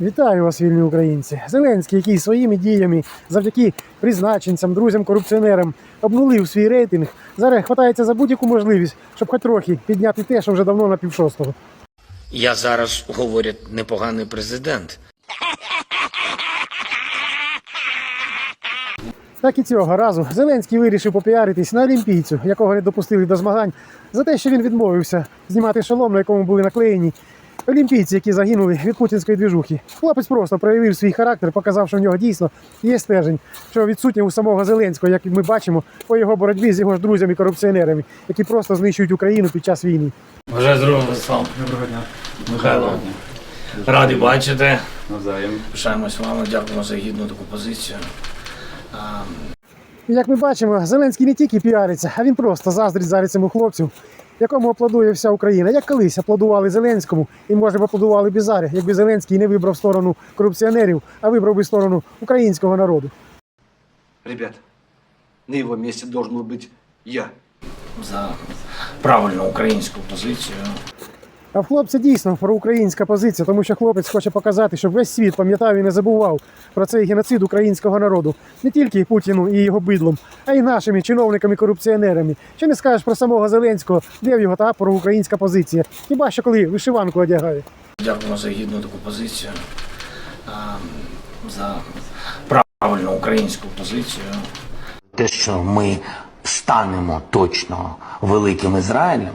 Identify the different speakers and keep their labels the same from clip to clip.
Speaker 1: Вітаю вас, вільні українці. Зеленський, який своїми діями, завдяки призначенцям, друзям, корупціонерам, обнулив свій рейтинг, зараз хватається за будь-яку можливість, щоб хоч трохи підняти те, що вже давно на півшостого.
Speaker 2: Я зараз, говорять, непоганий президент.
Speaker 1: Так і цього разу Зеленський вирішив попіаритись на олімпійцю, якого не допустили до змагань, за те, що він відмовився знімати шолом, на якому були наклеєні олімпійці, які загинули від путінської двіжухи. Хлопець просто проявив свій характер, показав, що в нього дійсно є стержень, що відсутнє у самого Зеленського, як ми бачимо, по його боротьбі з його ж друзями-корупціонерами, які просто знищують Україну під час війни.
Speaker 2: Бажаю здоров'я, Владислав.
Speaker 3: Доброго дня.
Speaker 2: Михайло. Радий бачити.
Speaker 3: Навзаєм.
Speaker 2: Пишаємось вами, дякуємо за гідну таку позицію.
Speaker 1: Як ми бачимо, Зеленський не тільки піариться, а він просто заздрить зараз цьому хлопцю, якому аплодує вся Україна. Як колись аплодували Зеленському і, може, б аплодували Бізарі, якби Зеленський не вибрав сторону корупціонерів, а вибрав би сторону українського народу.
Speaker 4: Ребят, на його місці должен бути я.
Speaker 2: за правильну українську позицію.
Speaker 1: А в хлопця дійсно проукраїнська позиція, тому що хлопець хоче показати, щоб весь світ пам'ятав і не забував про цей геноцид українського народу. Не тільки Путіну і його бидлом, а й нашими чиновниками-корупціонерами. Що не скажеш про самого Зеленського, де в його та проукраїнська позиція? Хіба що коли вишиванку одягає?
Speaker 2: Дякуємо за гідну таку позицію. За правильну українську позицію.
Speaker 5: те, що ми станемо точно великим Ізраїлем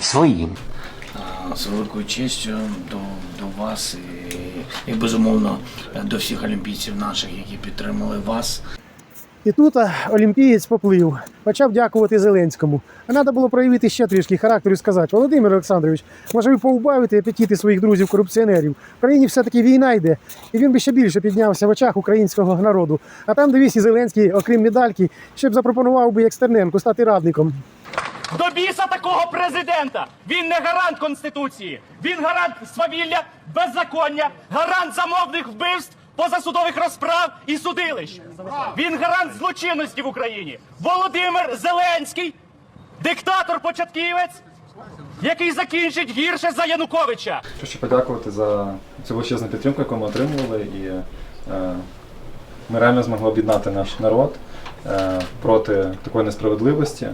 Speaker 5: своїм.
Speaker 2: З великою честю до, до вас і, і безумовно до всіх олімпійців наших, які підтримали вас.
Speaker 1: І тут олімпієць поплив, почав дякувати Зеленському. А треба було проявити ще трішки характеру і сказати, Володимир Олександрович, може ви поубавите апетити своїх друзів-корупціонерів. В країні все-таки війна йде, і він би ще більше піднявся в очах українського народу. А там дивись Зеленський, окрім медальки, ще б запропонував би як Стерненку стати радником.
Speaker 6: До біса такого президента! Він не гарант Конституції, він гарант свавілля, беззаконня, гарант замовних вбивств, позасудових розправ і судилищ. Він гарант злочинності в Україні. Володимир Зеленський, диктатор-початківець, який закінчить гірше за Януковича.
Speaker 3: Хочу подякувати за цю величезну підтримку, яку ми отримували, і е, ми реально змогли об'єднати наш народ е, проти такої несправедливості.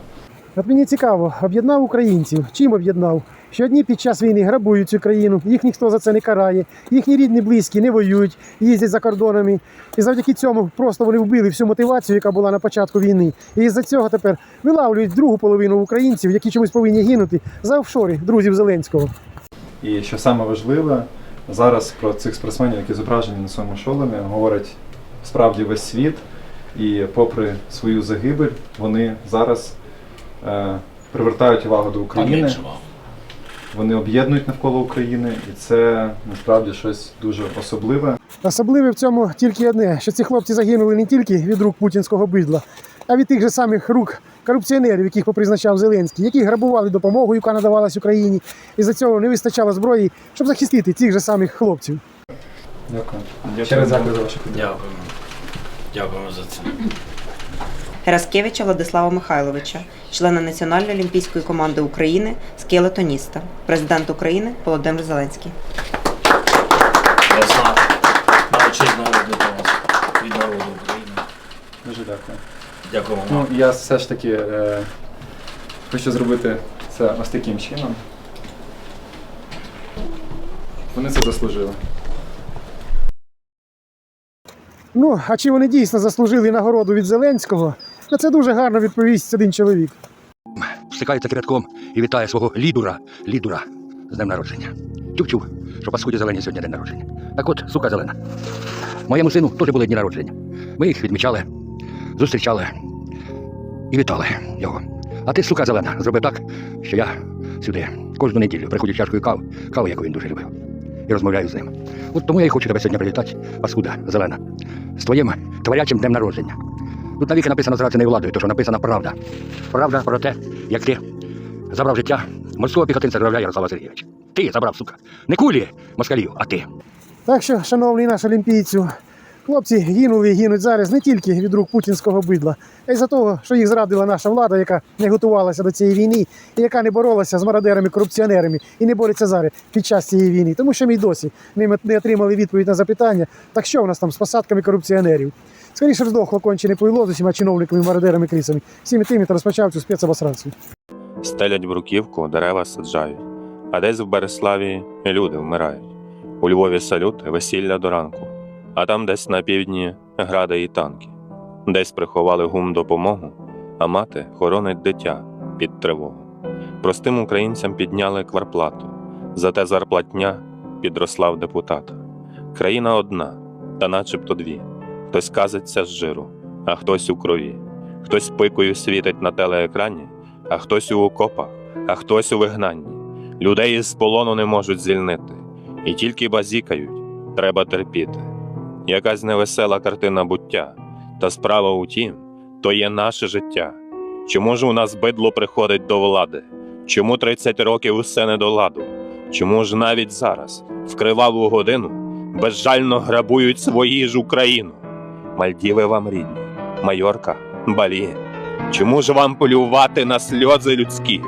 Speaker 1: От мені цікаво, об'єднав українців. Чим об'єднав? Що одні під час війни грабують цю країну, їх ніхто за це не карає, їхні рідні близькі не воюють, їздять за кордонами. І завдяки цьому просто вони вбили всю мотивацію, яка була на початку війни. І із-за цього тепер вилавлюють другу половину українців, які чомусь повинні гинути за офшори друзів Зеленського.
Speaker 3: І що саме важливе, зараз про цих спортсменів, які зображені на своєму шоломі, говорить справді весь світ. І попри свою загибель, вони зараз привертають увагу до України. Вони об'єднують навколо України, і це насправді щось дуже особливе.
Speaker 1: Особливе в цьому тільки одне, що ці хлопці загинули не тільки від рук путінського бидла, а від тих же самих рук корупціонерів, яких попризначав Зеленський, які грабували допомогу, яка надавалась Україні, і за цього не вистачало зброї, щоб захистити цих же самих хлопців.
Speaker 3: Дякую. Дякую за вашу.
Speaker 2: Дякуємо. Дякуємо за це.
Speaker 7: Гераскевича Владислава Михайловича, члена Національної олімпійської команди України, скелетоніста, президент України Володимир Зеленський.
Speaker 2: Ярослав, величезного до вас від народу України.
Speaker 3: Дуже дякую.
Speaker 2: Дякуємо
Speaker 3: Ну, я все ж таки е, хочу зробити це ось таким чином. Вони це заслужили.
Speaker 1: Ну, а чи вони дійсно заслужили нагороду від Зеленського? На це дуже гарно відповість один чоловік.
Speaker 8: стикається рядком і вітає свого лідура, лідура з днем народження. Чув-чув, що паскуді зелені сьогодні день народження. Так от, сука зелена. Моєму сину теж були дні народження. Ми їх відмічали, зустрічали і вітали його. А ти, сука зелена, зробив так, що я сюди кожну неділю приходжу чашкою кави, кави, яку він дуже любив, і розмовляю з ним. От тому я і хочу тебе сьогодні привітати, паскуда зелена, з твоїм творячим днем народження. Тут навіки написано зрадженою владою, то що написана правда. Правда про те, як ти забрав життя морського піхотинця гравля Ярослава Сергійовича. Ти забрав, сука. Не кулі москалів, а ти.
Speaker 1: Так що, шановний наш олімпійцю, Хлопці гинули і гинуть зараз не тільки від рук путінського бидла, а й за того, що їх зрадила наша влада, яка не готувалася до цієї війни, і яка не боролася з мародерами, корупціонерами і не бореться зараз під час цієї війни. Тому що ми й досі не, отримали відповідь на запитання, так що в нас там з посадками корупціонерів. Скоріше здохло кончене пойло з усіма чиновниками, мародерами, крисами, всіми тими, хто розпочав цю спецобосрацію.
Speaker 9: Стелять бруківку, дерева саджають, а десь в Береславі люди вмирають. У Львові салют, весілля до ранку, а там десь на півдні гради і танки. Десь приховали гум допомогу, а мати хоронить дитя під тривогу. Простим українцям підняли кварплату, зате зарплатня підросла в депутата. Країна одна, та начебто дві. Хтось казиться з жиру, а хтось у крові. Хтось пикою світить на телеекрані, а хтось у окопах, а хтось у вигнанні. Людей із полону не можуть звільнити, і тільки базікають, треба терпіти. Якась невесела картина буття, та справа у тім, то є наше життя. Чому ж у нас бидло приходить до влади? Чому 30 років усе не до ладу? Чому ж навіть зараз, в криваву годину, безжально грабують свої ж Україну? Мальдіви вам рідні, Майорка, Балі. Чому ж вам полювати на сльози людські?